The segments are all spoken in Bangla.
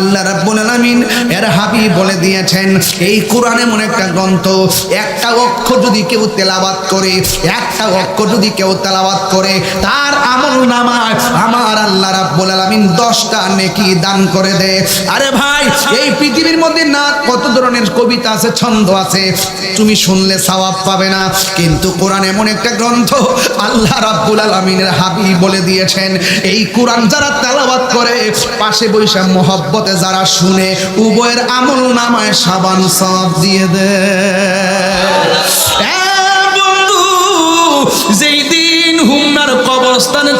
আল্লাহ রাব্বুল আলামিন এর হাবিব বলে দিয়েছেন, এই কোরআন এমন একটা গ্রন্থ, একটা অক্ষর যদি কেউ তেলাওয়াত করে, একটা অক্ষর যদি কেউ তেলাওয়াত করে, তার আমল নামায় আমার আল্লাহ রাব্বুল আলামিন 10টা নেকি দান করে দেয় আরে ভাই, এই পৃথিবীর মধ্যে না কত ধরনের কবিতা আছে, ছন্দ আছে, তুমি শুনলে সওয়াব পাবে না। কিন্তু কোরআন এমন একটা গ্রন্থ, আল্লাহ রাব্বুল আলামিনের হাবিব বলে দিয়েছেন, এই কোরআন যারা তেলাওয়াত করে, পাশে বৈশা মহব্বতে যারা শুনে উভয়ের আমল নামায় সাবান সব দিয়ে দেয়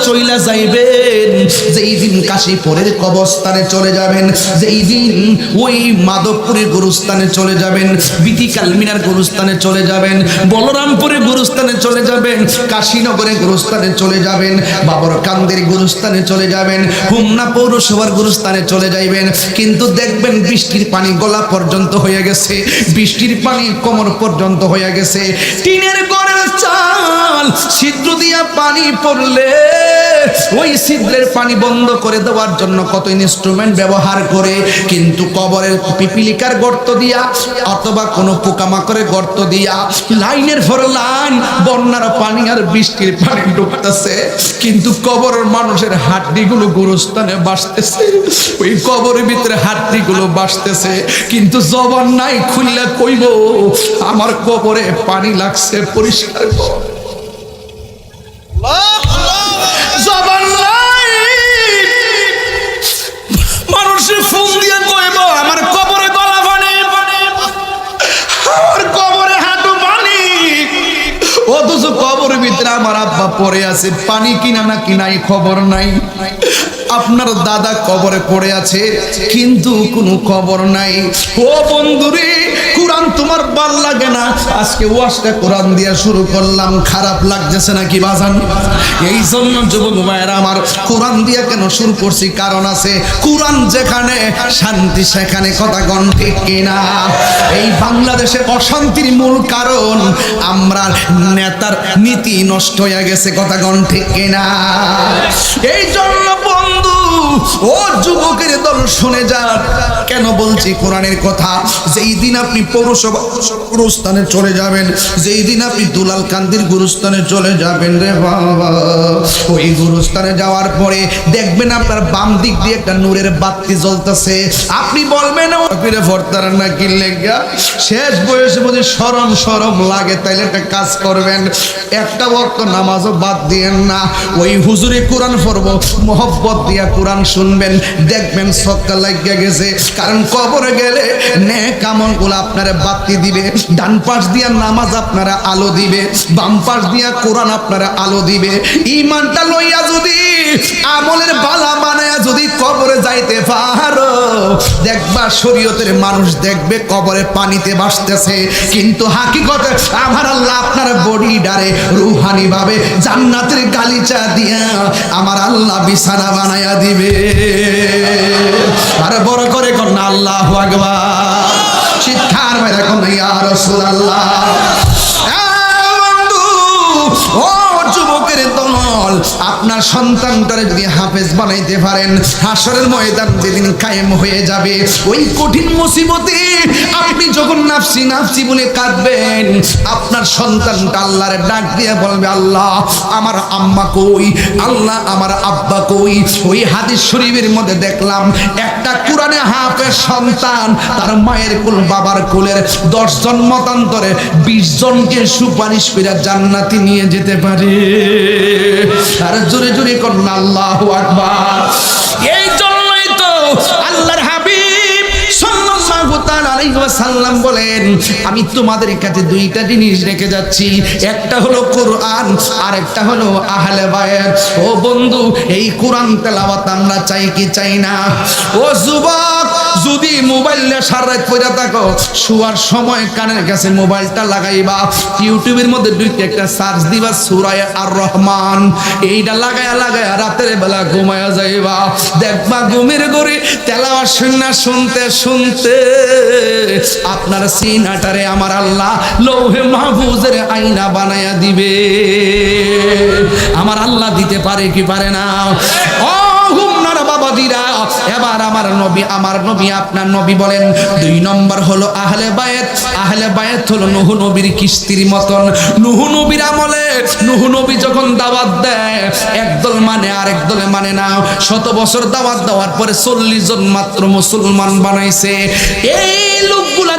চইলা যাইবেন, যেই দিন কাশীপুরের কবরস্থানে চলে যাবেন, যেই দিন ওই মাধবপুরের গুরুস্থানে চলে যাবেন বিতি কালমিনার গুরুস্থানে চলে যাবেন, বলরামপুরের গুরুস্থানে চলে যাবেন, কাশীনগরের গুরুস্থানে চলে যাবেন, বাবরকান্দের গুরুস্থানে চলে যাবেন হুমনা পৌরসভার গুরুস্থানে চলে যাইবেন। কিন্তু দেখবেন বৃষ্টির পানি গলা পর্যন্ত হয়ে গেছে, বৃষ্টির পানি কোমর পর্যন্ত হয়ে গেছে। টিনের গড়ের চাল ছিদ্র দিয়া পানি পড়লে ওই ছিদ্রের পানি বন্ধ করে দেওয়ার জন্য কত ইনস্ট্রুমেন্ট ব্যবহার করে, কিন্তু কবরের পিপিলিকার গর্ত দিয়া অথবা কোনো পোকামাকড়ের গর্ত দিয়া লাইনের পর লাইন বন্যার পানি আর বৃষ্টির পানি ঢুকতেছে। কিন্তু কবরের মানুষের হাড্ডিগুলো গুরুস্থানে বাসতেছে। ওই কবরের ভিতরে হাড্ডিগুলো বাসতেছে। কিন্তু জবান নাই খুললে কইব, আমার কবরে পানি লাগছে, পরিষ্কার কর। আব্বা পড়ে আছে, পানি কিনা না কিনাই খবর নাই। আপনার দাদা কবরে পড়ে আছে, কিন্তু কোনো খবর নাই। ও বন্ধুরে কোরআন তোমার ভালো লাগে না। আজকে ওয়াজটা কোরআন দিয়া শুরু করলাম, খারাপ লাগতেছে নাকি বাজান? এই জন্য যুবক ভাইয়েরা, আমার কোরআন দিয়া কেন শুরু করছি? কারণ আছে, কোরআন যেখানে, শান্তি সেখানে, কথা গণ ঠিক কিনা? এই বাংলাদেশে অশান্তির মূল কারণ, আমরা নেতার নীতি নষ্ট হয়ে গেছে, কথা গণ ঠিক কিনা? এই জন্য ও যুবকের দল শুনে যান কেন বলছি কোরআনের কথা? যেই দিন আপনি পৌরসভা গুরুস্থানে চলে যাবেন, যেই দিন আপনি দুলাল কান্দির গুরুস্থানে চলে যাবেন রে বাবা। ওই গুরুস্থানে যাওয়ার পরে দেখবেন আপনার বাম দিক দিয়ে একটা নূরের বাতি জ্বলতেছে। আপনি বলবেন ফিরে না কি লেগা? শেষ বয়সে যদি সরম সরম লাগে, তাইলে একটা কাজ করবেন। একটা বক্ত নামাজও বাদ দিয়েন না। ওই হুজুরে কোরআন পড়ব, মোহব্বত দিয়া কোরআন শুনবেন, দেখবেন সক্কা লাগিয়ে গেছে। কারণ কবরে গেলে নে কামলগুলো আপনারা বাতি দিবে, ডান পাশ দিয়া নামাজ আপনারা আলো দিবে, বাম পাশ দিয়া কোরআন আপনারা আলো দিবে। ইমানটা লইয়া যদি, আমলের বালা বানায়া যদি কবরে যাইতে পারো দেখবা শরীয়তের মানুষ দেখবে কবরে পানিতে ভাসতেছে। কিন্তু হাকিকতে আমার আল্লাহ আপনার বডি ডারে জান্নাতের গালিচা দিয়া আমার আল্লাহ বিছানা বানায়া দিবে। আর বড় করে কন্যা আল্লাহ আকবার। মেরে কন্যা ইয়া রাসূলুল্লাহ। বন্ধু যুবকের দল আপনার সন্তানটারে যদি হাফেজ বানাইতে পারেন হাসরের ময়দান যেদিন কায়েম হয়ে যাবে, ওই কঠিন মুসিবতে আপনি নাফসি নাফসি বলে কাঁদবেন। আপনার সন্তানটা আল্লাহর ডাক দিয়ে বলবে, আল্লাহ, আমার আম্মা কই? আল্লাহ, আমার আব্বা কই? ওই হাদিস শরীফের মধ্যে দেখলাম, একটা কোরআনে হাফেজ সন্তান, তার মায়ের কুল, বাবার কুলের দশজন মতান্তরে বিশ জনকে সুপারিশ করে জান্নাতি নিয়ে যেতে পারে। আর জোরে জোরে করুন আল্লাহ আকবার। ওয়াসাল্লাম বলেন, আমি তোমাদের কাছে দুইটা জিনিস রেখে যাচ্ছি। একটা হলো কোরআন আর একটা হলো আহলে বায়াত ও বন্ধু, এই কোরআন তেলাওয়াত আমরা চাই কি চাই না? ও যুবক যদি মোবাইলে সারাত পড়ে থাকো, শোয়ার সময় কানের কাছে মোবাইলটা লাগাইবা। ইউটিউবের মধ্যে দুইটা একটা সার্চ দিবা সুরায় আর রহমান এইটা লাগায়া লাগায়া রাতের বেলা ঘুমায়া যাইবা। দেখবা ঘুমের গড়ে তেলাওয়াত শুননা শুনতে শুনতে আপনার সিনাটারে আমার আল্লাহ লৌহে মাহফুজের আইনা বানায়া দিবে। আমার আল্লাহ দিতে পারে কি পারে না? ও হুমনার বাবা দিরা এবার আমার নবী আমার নবী, আপনার নবী বলেন, দুই নম্বর হলো আহলে বায়েত আহলে বায়েত হলো নুহু নবীর কিস্তির মতন। নুহু নবীর আমলে, নুহু নবী যখন দাওয়াত দেয়, একদল মানে আর একদলে মানে না। শত বছর দাওয়াত দেওয়ার পরে চল্লিশ জন মাত্র মুসলমান বানাইছে। এই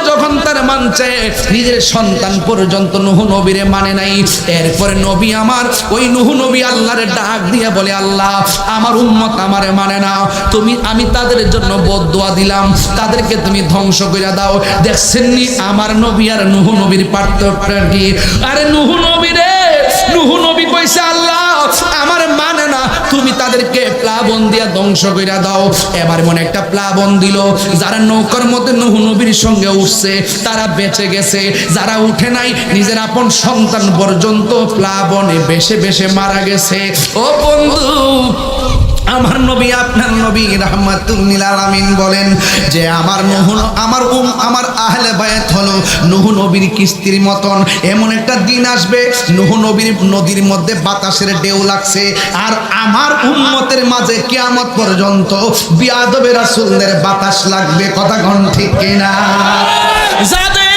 যখন তার মানছে নিজের সন্তান পর্যন্ত নুহু নবীরে মানে নাই। এরপরে নবী আমার, ওই নুহু নবী আল্লাহর ডাক দিয়ে বলে, আল্লাহ, আমার উম্মত আমারে মানে না। তুমি, আমি তাদের জন্য বদুয়া দিলাম। তাদেরকে তুমি ধ্বংস করে দাও। দেখছেন নি আমার নবী আর নুহু নবীর পার্থক্য কি? আরে নুহু নবী রে, নুহু নবী কইছে, আল্লাহ, আমার মানে না। তুমি তাদেরকে প্লাবন দিয়া ধ্বংস করে দাও। এবার মনে একটা প্লাবন দিল, যারা নৌকার মধ্যে নহু নবীর সঙ্গে উঠছে, তারা বেঁচে গেছে। যারা উঠে নাই, নিজের আপন সন্তান পর্যন্ত প্লাবনে বেশে বেশে মারা গেছে। ও বন্ধু আমার নবী, আপনার নবী রাহমাতুল্লিল আলামিন বলেন যে আমার নুহ আমার উম, আমার আহলে বায়াত হলো নুহ নবীর কিস্তির মতন। এমন একটা দিন আসবে, নুহ নবীর নদীর মধ্যে বাতাসের ঢেউ লাগছে। আর আমার উম্মতের মাঝে কিয়ামত পর্যন্ত বিয়াদবে রাসূলদের বাতাস লাগবে, কথা ঘন ঠিক কিনা? যাদের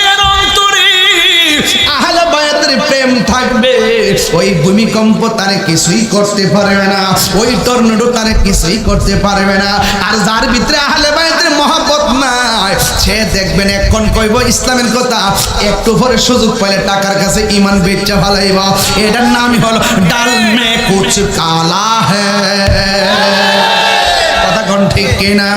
ওই ভূমিকম্প তারে কিছুই করতে পারবে না। ওই টর্নেডো তারে কিছুই করতে পারবে না। আর যার ভিতরে আহলে বায়াতের মহব্বত নাই, সে দেখবেন এখন কইব ইসলামের কথা, একটু পরে সুযোগ পাইলে টাকার কাছে ইমান বেচা ভালাইব এটার নাম হলো ডাল মে কুচ কালা হ্যাঁ কথা কোন ঠিক কিনা?